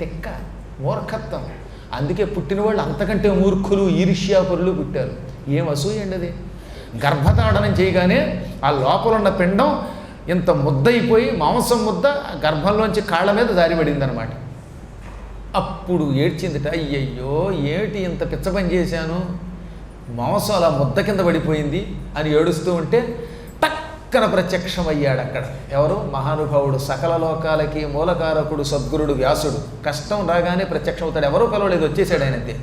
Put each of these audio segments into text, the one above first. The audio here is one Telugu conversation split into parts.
తెక్క మూర్ఖత్వం. అందుకే పుట్టిన వాళ్ళు అంతకంటే మూర్ఖులు ఈర్ష్యాపరులు పుట్టారు. ఏం అసూయండి అది? గర్భతాడనం చేయగానే ఆ లోపల ఉన్న పిండం ఇంత ముద్దయిపోయి మాంసం ముద్ద గర్భంలోంచి కాళ్ళ మీద జారిపడింది అనమాట అప్పుడు ఏడ్చిందిట అయ్యయ్యో ఏమిటి ఇంత పిచ్చ పని చేశాను? మాంసం అలా ముద్ద కింద పడిపోయింది? అని ఏడుస్తూ ఉంటే టక్కన ప్రత్యక్షమయ్యాడు అక్కడ. ఎవరు? మహానుభావుడు సకల లోకాలకి మూలకారకుడు సద్గురుడు వ్యాసుడు. కష్టం రాగానే ప్రత్యక్షమవుతాడు. ఎవరో కలవలేదు వచ్చేసాడు ఆయనంతే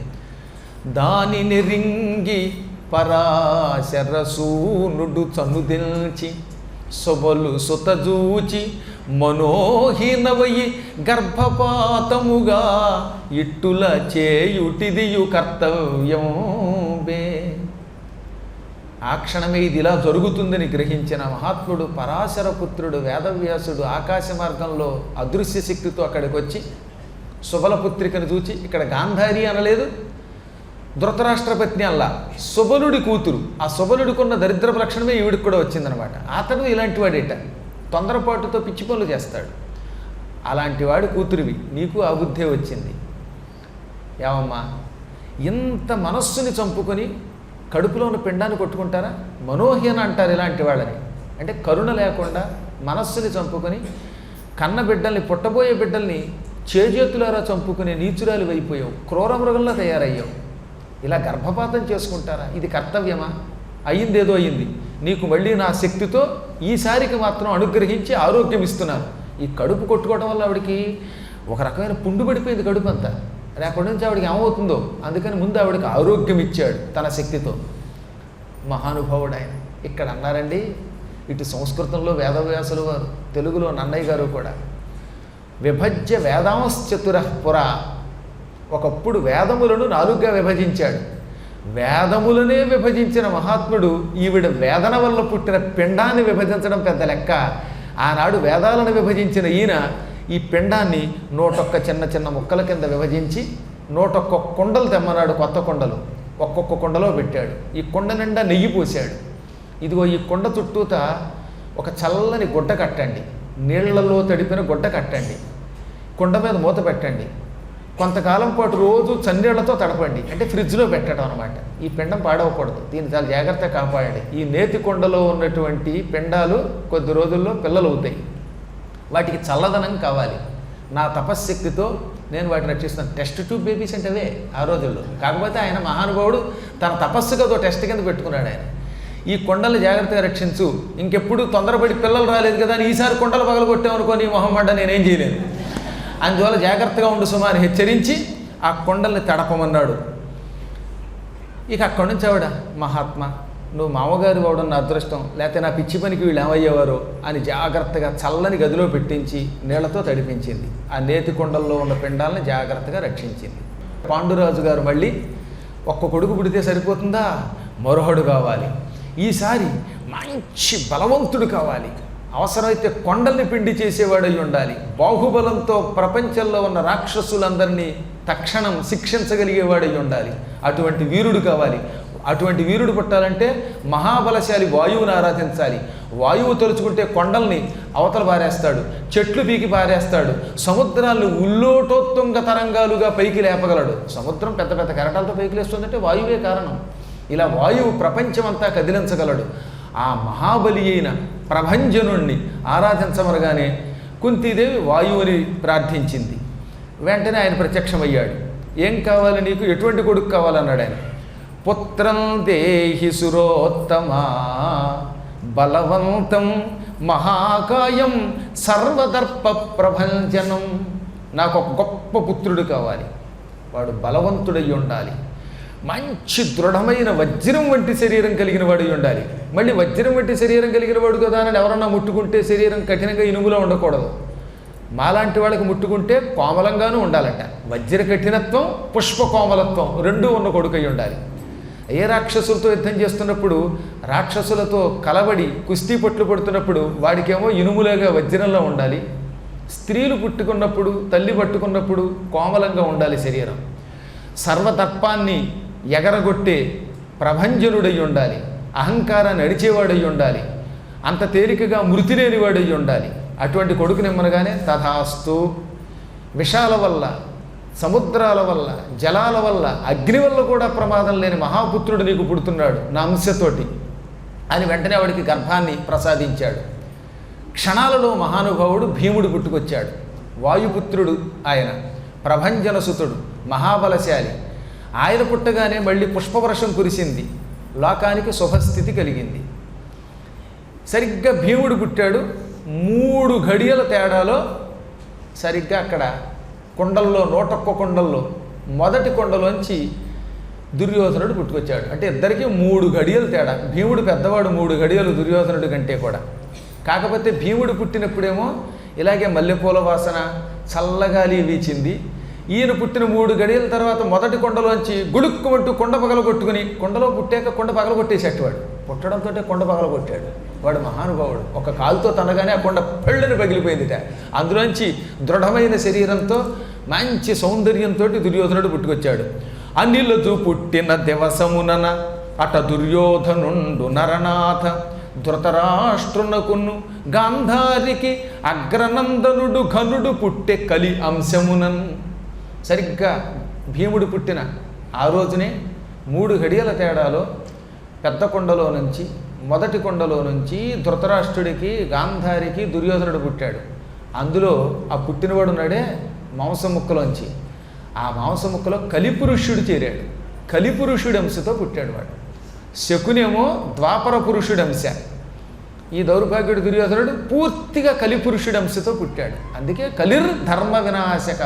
దానిని రింగి పరాశరసూనుడు చనుదిల్చి సొబలు సుతజూచి మనోహీనవయి గర్భపాతముగా ఇట్టుల చేయుటిదియు కర్తవ్యం బే ఆ క్షణమే ఇది ఇలా జరుగుతుందని గ్రహించిన మహాత్ముడు పరాశర పుత్రుడు వేదవ్యాసుడు ఆకాశ మార్గంలో అదృశ్య శక్తితో అక్కడికి వచ్చి సుబలపుత్రికను చూచి ఇక్కడ గాంధారి అనలేదు? ధృతరాష్ట్రపత్ని అల్లా. సుబలుడి కూతురు. ఆ సుబలుడికున్న దరిద్రపు లక్షణమే ఈవిడికి కూడా వచ్చిందనమాట అతను ఇలాంటి వాడేట. తొందరపాటుతో పిచ్చి పనులు చేస్తాడు. అలాంటి వాడు కూతురివి. నీకు ఆ బుద్ధే వచ్చింది. ఏమమ్మా? ఇంత మనస్సుని చంపుకొని కడుపులో ఉన్న పిండాన్ని కొట్టుకుంటారా? మనోహీన అంటారు ఇలాంటి వాళ్ళని. అంటే కరుణ లేకుండా మనస్సుని చంపుకొని కన్న బిడ్డల్ని పుట్టబోయే బిడ్డల్ని చేజేతులారా చంపుకునే నీచురాలు అయిపోయావు. క్రూర మృగంలో తయారయ్యావు. ఇలా గర్భపాతం చేసుకుంటారా? ఇది కర్తవ్యమా? అయ్యిందేదో అయ్యింది. నీకు మళ్ళీ నా శక్తితో ఈసారికి మాత్రం అనుగ్రహించి ఆరోగ్యం ఇస్తున్నాను ఈ కడుపు కొట్టుకోవడం వల్ల ఆవిడకి ఒక రకమైన పుండు పడిపోయింది కడుపు అంతా రేపటి నుంచి ఆవిడకి ఏమవుతుందో? అందుకని ముందు ఆవిడకి ఆరోగ్యం ఇచ్చాడు తన శక్తితో. మహానుభావుడు ఆయన ఇక్కడ అన్నారండి ఇటు సంస్కృతంలో వేదవ్యాసులు వారు తెలుగులో నన్నయ్య గారు కూడా. విభజ్య వేదాంశ్చతుర పుర. ఒకప్పుడు వేదములను నాలుగుగా విభజించాడు. వేదములనే విభజించిన మహాత్ముడు ఈవిడ వేదన వల్ల పుట్టిన పిండాన్ని విభజించడం పెద్ద లెక్క. ఆనాడు వేదాలను విభజించిన ఈయన ఈ పిండాన్ని నూటొక్క చిన్న చిన్న ముక్కల కింద విభజించి నూటొక్క కుండలు తెమ్మన్నాడు కొత్త కుండలు. ఒక్కొక్క కుండలో పెట్టాడు. ఈ కుండ నిండా నెయ్యి పోసాడు. ఇదిగో ఈ కుండ చుట్టూత ఒక చల్లని గుడ్డ కట్టండి. నీళ్ళలో తడిపిన గుడ్డ కట్టండి. కుండ మీద మూత పెట్టండి. కొంతకాలం పాటు రోజు చన్నీళ్ళతో తడపండి. అంటే ఫ్రిడ్జ్లో పెట్టడం అనమాట ఈ పిండం పాడవకూడదు. దీన్ని చాలా జాగ్రత్తగా కాపాడండి. ఈ నేతి కుండలో ఉన్నటువంటి పిండాలు కొద్ది రోజుల్లో పిల్లలు అవుతాయి వాటికి చల్లదనం కావాలి. నా తపశ్శక్తితో నేను వాటిని రక్షిస్తాను టెస్ట్ ట్యూబ్ బేబీస్ అంటే అవే ఆ రోజుల్లో. కాకపోతే ఆయన మహానుభావుడు తన తపస్సుగాతో టెస్ట్ కింద పెట్టుకున్నాడు ఆయన. ఈ కొండలు జాగ్రత్తగా రక్షించు. ఇంకెప్పుడు తొందరపడి పిల్లలు రాలేదు కదా అని ఈసారి కొండలు పగలగొట్టామనుకో నీ మొహమ్మంట నేనేం చేయలేను. అందువల్ల జాగ్రత్తగా ఉండు సుమా అని హెచ్చరించి ఆ కొండల్ని తడపమన్నాడు. ఇక అక్కడి నుంచి ఆవిడ మహాత్మా. నువ్వు మామగారు అవడం నా అదృష్టం. లేకపోతే నా పిచ్చి పనికి వీళ్ళు ఏమయ్యేవారు? అని జాగ్రత్తగా చల్లని గదిలో పెట్టించి నీళ్ళతో తడిపించింది. ఆ నేతి కొండల్లో ఉన్న పిండాలను జాగ్రత్తగా రక్షించింది. పాండురాజు గారు మళ్ళీ ఒక్క కొడుకు పుడితే సరిపోతుందా? మరొకడు కావాలి. ఈసారి మంచి బలవంతుడు కావాలి. అవసరమైతే కొండల్ని పిండి చేసేవాడై ఉండాలి. బాహుబలంతో ప్రపంచంలో ఉన్న రాక్షసులందరినీ తక్షణం శిక్షించగలిగేవాడై ఉండాలి. అటువంటి వీరుడు కావాలి. అటువంటి వీరుడు పుట్టాలంటే మహాబలశాలి వాయువుని ఆరాధించాలి. వాయువు తలుచుకుంటే కొండల్ని అవతల పారేస్తాడు చెట్లు పీకి పారేస్తాడు సముద్రాలను ఉల్లోటోత్తుంగ తరంగాలుగా పైకి లేపగలడు. సముద్రం పెద్ద పెద్ద కెరటాలతో పైకి లేస్తుందంటే వాయువే కారణం. ఇలా వాయువు ప్రపంచమంతా కదిలించగలడు. ఆ మహాబలి అయిన ప్రభంజనుణ్ణి ఆరాధించమరగానే కుంతీదేవి వాయువుని ప్రార్థించింది. వెంటనే ఆయన ప్రత్యక్షమయ్యాడు. ఏం కావాలి నీకు? ఎటువంటి కొడుకు కావాలన్నాడు ఆయన పుత్రం దేహి సురోత్తమ. బలవంతం మహాకాయం సర్వదర్ప ప్రభంజనం నాకు ఒక గొప్ప పుత్రుడు కావాలి. వాడు బలవంతుడై ఉండాలి. మంచి దృఢమైన వజ్రం వంటి శరీరం కలిగిన వాడు ఉండాలి. మళ్ళీ వజ్రం వంటి శరీరం కలిగిన వాడు కదా అని ఎవరన్నా ముట్టుకుంటే శరీరం కఠినంగా ఇనుములో ఉండకూడదు. మాలాంటి వాళ్ళకి ముట్టుకుంటే కోమలంగానూ ఉండాలట. వజ్ర కఠినత్వం పుష్ప కోమలత్వం రెండూ ఉన్న కొడుకై ఉండాలి. ఏ రాక్షసులతో యుద్ధం చేస్తున్నప్పుడు రాక్షసులతో కలబడి కుస్తీ పట్లు పడుతున్నప్పుడు వాడికేమో ఇనుములాగా వజ్రంలో ఉండాలి స్త్రీలు పుట్టుకున్నప్పుడు తల్లి పట్టుకున్నప్పుడు కోమలంగా ఉండాలి శరీరం. సర్వతత్వాన్ని ఎగరగొట్టే ప్రభంజనుడై ఉండాలి అహంకారాన్ని అడిచేవాడై ఉండాలి అంత తేలికగా మృతి లేనివాడై ఉండాలి. అటువంటి కొడుకు నిమ్మనగానే తథాస్తు విషాల వల్ల సముద్రాల వల్ల జలాల వల్ల అగ్ని వల్ల కూడా ప్రమాదం లేని మహాపుత్రుడు నీకు పుడుతున్నాడు నా అంశతోటి అని వెంటనే వాడికి గర్భాన్ని ప్రసాదించాడు. క్షణాలలో మహానుభావుడు భీముడు పుట్టుకొచ్చాడు. వాయుపుత్రుడు ఆయన ప్రభంజనసుతుడు మహాబలశాలి. ఆయన పుట్టగానే మళ్ళీ పుష్పవర్షం కురిసింది. లోకానికి శుభస్థితి కలిగింది. సరిగ్గా భీముడు పుట్టాడు. మూడు ఘడియల తేడాలో సరిగ్గా అక్కడ కొండల్లో నూటొక్క కొండల్లో మొదటి కొండలోంచి దుర్యోధనుడు పుట్టుకొచ్చాడు. అంటే ఇద్దరికి మూడు గడియలు తేడా. భీముడు పెద్దవాడు మూడు గడియలు దుర్యోధనుడి కంటే కూడా. కాకపోతే భీముడు పుట్టినప్పుడేమో ఇలాగే మల్లెపూల వాసన చల్లగాలి వీచింది ఈయన పుట్టిన మూడు గడియల తర్వాత మొదటి కొండలోంచి గుడుక్కుమంటూ కొండ పగల కొట్టుకుని కొండలో పుట్టాక కొండ పగల వాడు పుట్టడంతో కొండ పగల కొట్టాడు. వాడు మహానుభావుడు. ఒక కాలుతో తనగానే ఆ కొండ పెళ్ళని పగిలిపోయిందిట. అందులోంచి దృఢమైన శరీరంతో మంచి సౌందర్యంతో దుర్యోధనుడు పుట్టుకొచ్చాడు. అనిలదు పుట్టిన దివసమునన అట దుర్యోధనుండు నరనాథ ధృతరాష్ట్రునకును గాంధారికి అగ్రనందనుడు ఘనుడు పుట్టే కలి అంశమునన్. సరిగ్గా భీముడు పుట్టిన ఆ రోజునే మూడు గడియల తేడాలో పెద్ద కొండలో నుంచి మొదటి కొండలో నుంచి ధృతరాష్ట్రుడికి గాంధారికి దుర్యోధనుడు పుట్టాడు. అందులో ఆ పుట్టినవాడు ఉన్నాడే మాంసముక్కలోంచి. ఆ మాంసముక్కలో కలిపురుషుడు చేరాడు. కలిపురుషుడి అంశతో పుట్టాడు వాడు. శకునేమో ద్వాపర పురుషుడి అంశ. ఈ దౌర్భాగ్యుడు దుర్యోధనుడు పూర్తిగా కలిపురుషుడి అంశతో పుట్టాడు. అందుకే కలిర్ ధర్మ వినాశక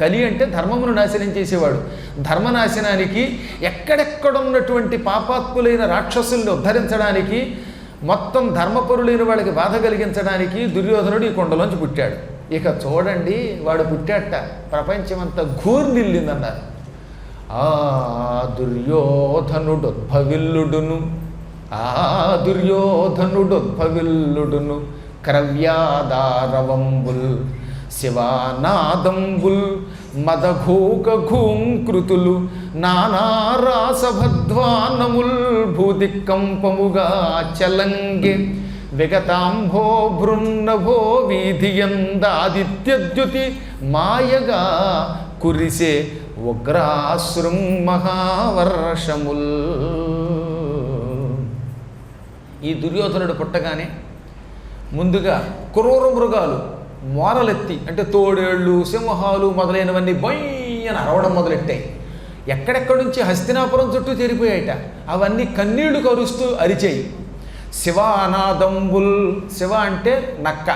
కలి అంటే ధర్మమును నాశనం చేసేవాడు. ధర్మనాశనానికి ఎక్కడెక్కడున్నటువంటి పాపాత్ములైన రాక్షసుల్ని ఉద్ధరించడానికి మొత్తం ధర్మపరులైన వాళ్ళకి బాధ కలిగించడానికి దుర్యోధనుడు ఈ కొండలోంచి పుట్టాడు. ఇక చూడండి వాడు పుట్టాట ప్రపంచమంతా ఘూర్నిల్లిందన్నారు. ఆ దుర్యోధనుడు ఉద్భవిల్లుడును ఆ దుర్యోధనుడుద్భవిల్లుడును క్రవ్యాదారవంబుల్ శివానాదంబుల్ మదఘూక ఘూంకృతులు నానారాసభద్వానముల్ భూదికంపముగా చలంగే విగతాంభో బృన్నభో వీధియందాదిత్యద్యుతి మాయగా కురిసే ఉగ్రాశృంగ్ మహావర్షముల్. ఈ దుర్యోధనుడు పుట్టగానే ముందుగా క్రూర మృగాలు మోరలెత్తి అంటే తోడేళ్ళు సింహాలు మొదలైనవన్నీ బొయ్యని అరవడం మొదలెట్టాయి. ఎక్కడెక్కడి నుంచి హస్తినాపురం చుట్టూ చేరిపోయాయట? అవన్నీ కన్నీళ్ళు కరుస్తూ అరిచాయి. శివానాదంబుల్ శివ అంటే నక్క.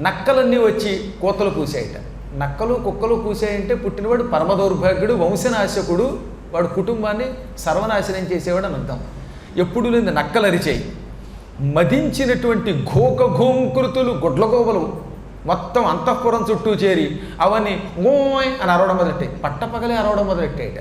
నక్కలన్నీ వచ్చి కోతలు కూసాయట నక్కలు కుక్కలు కూసాయంటే పుట్టినవాడు పరమ దౌర్భాగ్యుడు వంశనాశకుడు వాడు కుటుంబాన్ని సర్వనాశనం చేసేవాడు అని అర్థం. ఎప్పుడు లేని నక్కలు అరిచాయి మదించినటువంటి ఘోకఘోంకృతులు గుడ్లగోబలు మొత్తం అంతఃపురం చుట్టూ చేరి అవన్నీ ఓయ్ అని అరవడం మొదలెట్టాయి. పట్టపగలే అరవడం మొదలెట్టాయిట.